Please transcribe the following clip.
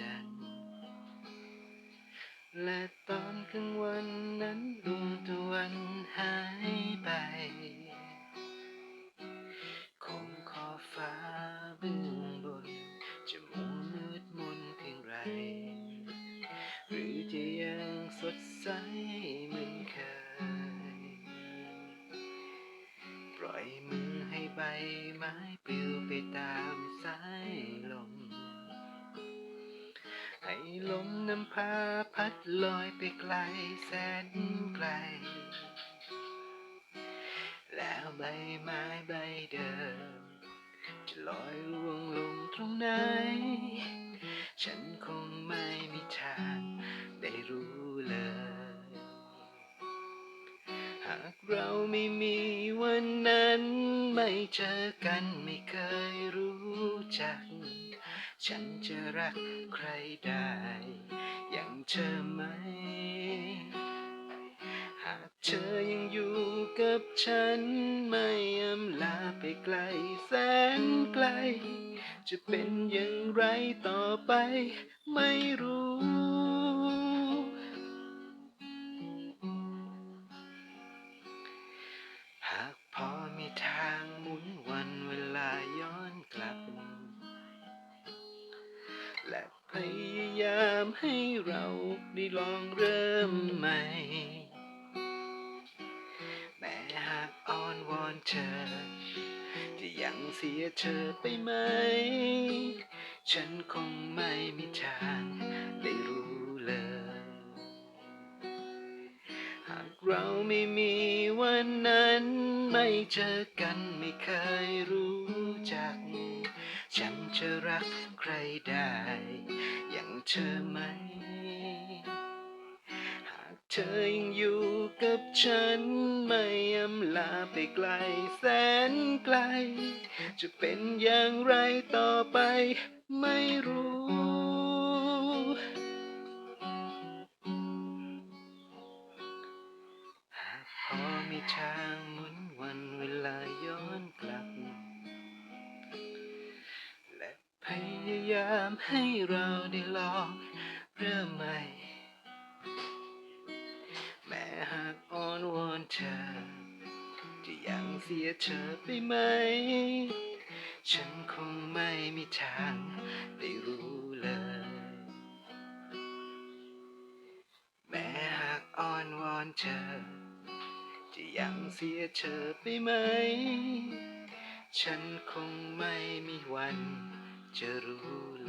จันทร์และตอนกลางวันนั้นดวงตะวันหายไป คงขอฟ้าเบื้องบน จะมัวมืดมนเพียงไร หรือจะยังสดใสเหมือนเคย ปล่อยมือให้ใบไม้ปลิวไปตามสายล ลมนำพาพัดลอยไปไกลแสนไกล แล้วใบไม้ใบเดิม จะลอยล่วงลงตรงไหน ฉันคงไม่มีทางได้รู้เลย หากเราไม่มีวันนั้น ไม่เจอกันไม่เคยรู้จัก ฉันจะรักใครได้ อย่างเธอไหม หากเธอยังอยู่กับฉัน ไม่อำลาไปไกลแสนไกล จะเป็นอย่างไรต่อไปไม่รู้ ยายามให้เราได้ลองเริ่มใหม่ แม้หากอ้อนวอนเธอ จะยังเสียเธอไปไหม ฉันคงไม่มีทางได้รู้เลย หากเราไม่มีวันนั้น ไม่เจอกันไม่เคยรู้จัก ฉันจะรักใครได้ อย่างเธอไหม หากเธอยังอยู่กับฉัน ไม่อำลาไปไกลแสนไกล จะเป็นอย่างไรต่อไปไม่รู้ หากพอมีทางหมุนวันเวลาย้อนกลับ พยายามให้เราได้ลองเริ่มใหม่ แม้หากอ้อนวอนเธอ จะยังเสียเธอไปไหม ฉันคงไม่มีทางได้รู้เลย แม้หากอ้อนวอนเธอ จะยังเสียเธอไปไหม ฉันคงไม่มีวัน చెరువుల